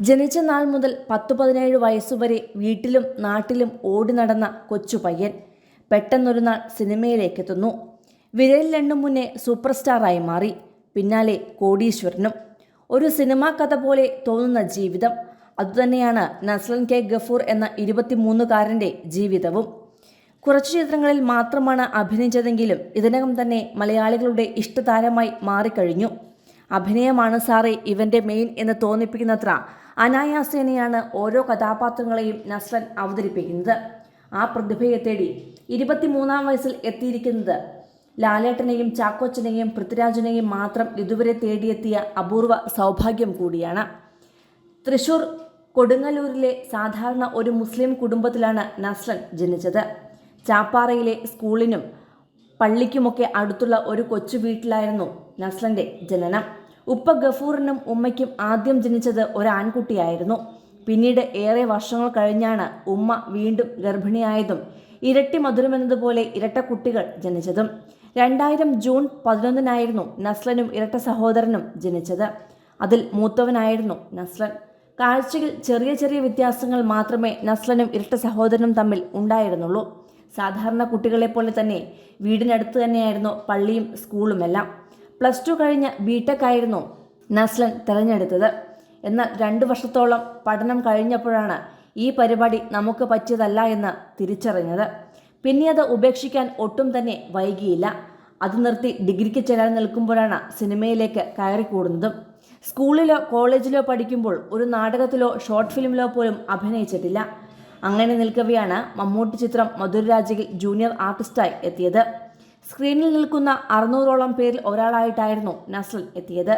ജനിച്ച നാൾ മുതൽ പത്തു പതിനേഴ് വയസ്സുവരെ വീട്ടിലും നാട്ടിലും ഓടി നടന്ന കൊച്ചു പയ്യൻ പെട്ടെന്നൊരു നാൾ സിനിമയിലേക്കെത്തുന്നു. വിരലിലെണ്ണും മുന്നേ സൂപ്പർ സ്റ്റാറായി മാറി. പിന്നാലെ കോടീശ്വരനും. ഒരു സിനിമാ കഥ പോലെ തോന്നുന്ന ജീവിതം. അതുതന്നെയാണ് നസ്ലൻ കെ ഗഫൂർ എന്ന ഇരുപത്തിമൂന്നുകാരന്റെ ജീവിതവും. കുറച്ച് ചിത്രങ്ങളിൽ മാത്രമാണ് അഭിനയിച്ചതെങ്കിലും ഇതിനകം തന്നെ മലയാളികളുടെ ഇഷ്ടതാരമായി മാറിക്കഴിഞ്ഞു. അഭിനയമാണ് സാറേ ഇവന്റെ മെയിൻ എന്ന് തോന്നിപ്പിക്കുന്നത്ര അനായാസേനയാണ് ഓരോ കഥാപാത്രങ്ങളെയും നസ്രൻ അവതരിപ്പിക്കുന്നത്. ആ പ്രതിഭയെ തേടി ഇരുപത്തിമൂന്നാം വയസ്സിൽ എത്തിയിരിക്കുന്നത് ലാലേട്ടനെയും ചാക്കോച്ചനെയും പൃഥ്വിരാജിനെയും മാത്രം ഇതുവരെ തേടിയെത്തിയ അപൂർവ സൗഭാഗ്യം കൂടിയാണ്. തൃശൂർ കൊടുങ്ങല്ലൂരിലെ സാധാരണ ഒരു മുസ്ലിം കുടുംബത്തിലാണ് നസ്രൻ ജനിച്ചത്. ചാപ്പാറയിലെ സ്കൂളിനും പള്ളിക്കുമൊക്കെ അടുത്തുള്ള ഒരു കൊച്ചു വീട്ടിലായിരുന്നു നസ്ലന്റെ ജനനം. ഉപ്പ ഗഫൂറിനും ഉമ്മയ്ക്കും ആദ്യം ജനിച്ചത് ഒരു ആൺകുട്ടിയായിരുന്നു പിന്നീട് ഏറെ വർഷങ്ങൾ കഴിഞ്ഞാണ് ഉമ്മ വീണ്ടും ഗർഭിണിയായതും ഇരട്ടി മധുരമെന്നതുപോലെ ഇരട്ട കുട്ടികൾ ജനിച്ചതും. രണ്ടായിരം ജൂൺ പതിനൊന്നിനായിരുന്നു നസ്ലനും ഇരട്ട സഹോദരനും ജനിച്ചത്. അതിൽ മൂത്തവനായിരുന്നു നസ്ലൻ. കാഴ്ചയിൽ ചെറിയ ചെറിയ വ്യത്യാസങ്ങൾ മാത്രമേ നസ്ലനും ഇരട്ട സഹോദരനും തമ്മിൽ ഉണ്ടായിരുന്നുള്ളൂ. സാധാരണ കുട്ടികളെ പോലെ തന്നെ വീടിനടുത്ത് തന്നെയായിരുന്നു പള്ളിയും സ്കൂളുമെല്ലാം. പ്ലസ് ടു കഴിഞ്ഞ് ബിടെക് ആയിരുന്നു നസ്ലൻ തിരഞ്ഞെടുത്തത്. എന്നാൽ രണ്ട് വർഷത്തോളം പഠനം കഴിഞ്ഞപ്പോഴാണ് ഈ പരിപാടി നമുക്ക് പറ്റിയതല്ല എന്ന് തിരിച്ചറിഞ്ഞത്. പിന്നെ അത് ഉപേക്ഷിക്കാൻ ഒട്ടും തന്നെ വൈകിയില്ല. അത് നിർത്തി ഡിഗ്രിക്ക് ചേരാൻ നിൽക്കുമ്പോഴാണ് സിനിമയിലേക്ക് കയറിക്കൂടുന്നതും. സ്കൂളിലോ കോളേജിലോ പഠിക്കുമ്പോൾ ഒരു നാടകത്തിലോ ഷോർട്ട് ഫിലിമിലോ പോലും അഭിനയിച്ചിട്ടില്ല. അങ്ങനെ നിൽക്കവെയാണ് മമ്മൂട്ടി ചിത്രം മധുരരാജയിൽ ജൂനിയർ ആർട്ടിസ്റ്റായി എത്തിയത്. സ്ക്രീനിൽ നിൽക്കുന്ന അറുന്നൂറോളം പേരിൽ ഒരാളായിട്ടായിരുന്നു നസൽ എത്തിയത്.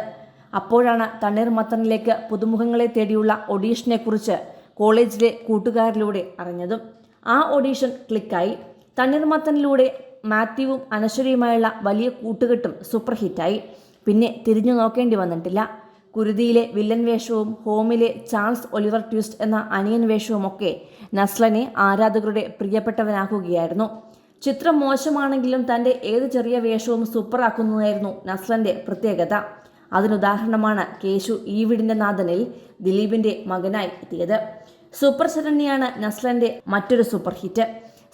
അപ്പോഴാണ് തണ്ണീർമത്തനിലേക്ക് പുതുമുഖങ്ങളെ തേടിയുള്ള ഒഡീഷനെക്കുറിച്ച് കോളേജിലെ കൂട്ടുകാരിലൂടെ അറിഞ്ഞതും. ആ ഓഡീഷൻ ക്ലിക്കായി. തണ്ണീർമത്തനിലൂടെ മാത്യുവും അനശ്വരയുമായുള്ള വലിയ കൂട്ടുകെട്ടും സൂപ്പർ ഹിറ്റായി. പിന്നെ തിരിഞ്ഞു നോക്കേണ്ടി വന്നിട്ടില്ല. കുരുതിയിലെ വില്ലൻ വേഷവും ഹോമിലെ ചാൾസ് ഒലിവർ ട്വിസ്റ്റ് എന്ന അനിയൻ വേഷവുമൊക്കെ നസ്ലനെ ആരാധകരുടെ പ്രിയപ്പെട്ടവനാക്കുകയായിരുന്നു. ചിത്രം മോശമാണെങ്കിലും തന്റെ ഏത് ചെറിയ വേഷവും സൂപ്പറാക്കുന്നതായിരുന്നു നസ്ലന്റെ പ്രത്യേകത. അതിനുദാഹരണമാണ് കേശു ഈ വീടിന്റെ നാഥനിൽ ദിലീപിന്റെ മകനായി എത്തിയത്. സൂപ്പർ ശരണ്യാണ് നസ്ലന്റെ മറ്റൊരു സൂപ്പർ ഹിറ്റ്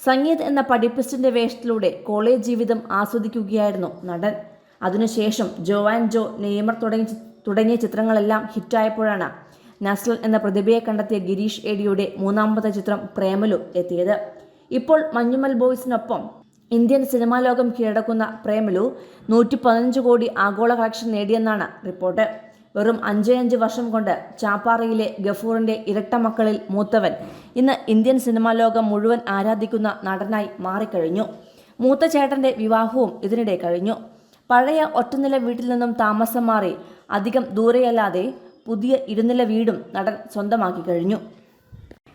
സംഗീത് എന്ന പഠിപ്പിസ്റ്റിന്റെ വേഷത്തിലൂടെ കോളേജ് ജീവിതം ആസ്വദിക്കുകയായിരുന്നു നടൻ. അതിനുശേഷം ജോ ആൻഡ് ജോ നെയ്മർ തുടങ്ങി തുടങ്ങിയ ചിത്രങ്ങളെല്ലാം ഹിറ്റായപ്പോഴാണ് നസ്ലൻ എന്ന പ്രതിഭയെ കണ്ടെത്തിയ ഗിരീഷ് ഏഡിയുടെ മൂന്നാമത്തെ ചിത്രം പ്രേമലു എത്തിയത്. ഇപ്പോൾ മഞ്ഞുമൽ ബോയ്സിനൊപ്പം ഇന്ത്യൻ സിനിമാ ലോകം കീഴടക്കുന്ന പ്രേമലു നൂറ്റി പതിനഞ്ച് കോടി ആഗോള കളക്ഷൻ നേടിയെന്നാണ് റിപ്പോർട്ട്. വെറും അഞ്ചേ അഞ്ച് വർഷം കൊണ്ട് ചാപ്പാറയിലെ ഗഫൂറിന്റെ ഇരട്ട മക്കളിൽ മൂത്തവൻ ഇന്ന് ഇന്ത്യൻ സിനിമാ ലോകം മുഴുവൻ ആരാധിക്കുന്ന നടനായി മാറിക്കഴിഞ്ഞു. മൂത്ത ചേട്ടന്റെ വിവാഹവും ഇതിനിടെ കഴിഞ്ഞു. പഴയ ഒറ്റനില വീട്ടിൽ നിന്നും താമസം മാറി അധികം ദൂരെയല്ലാതെ പുതിയ ഇരുനില വീടും നടൻ സ്വന്തമാക്കി കഴിഞ്ഞു.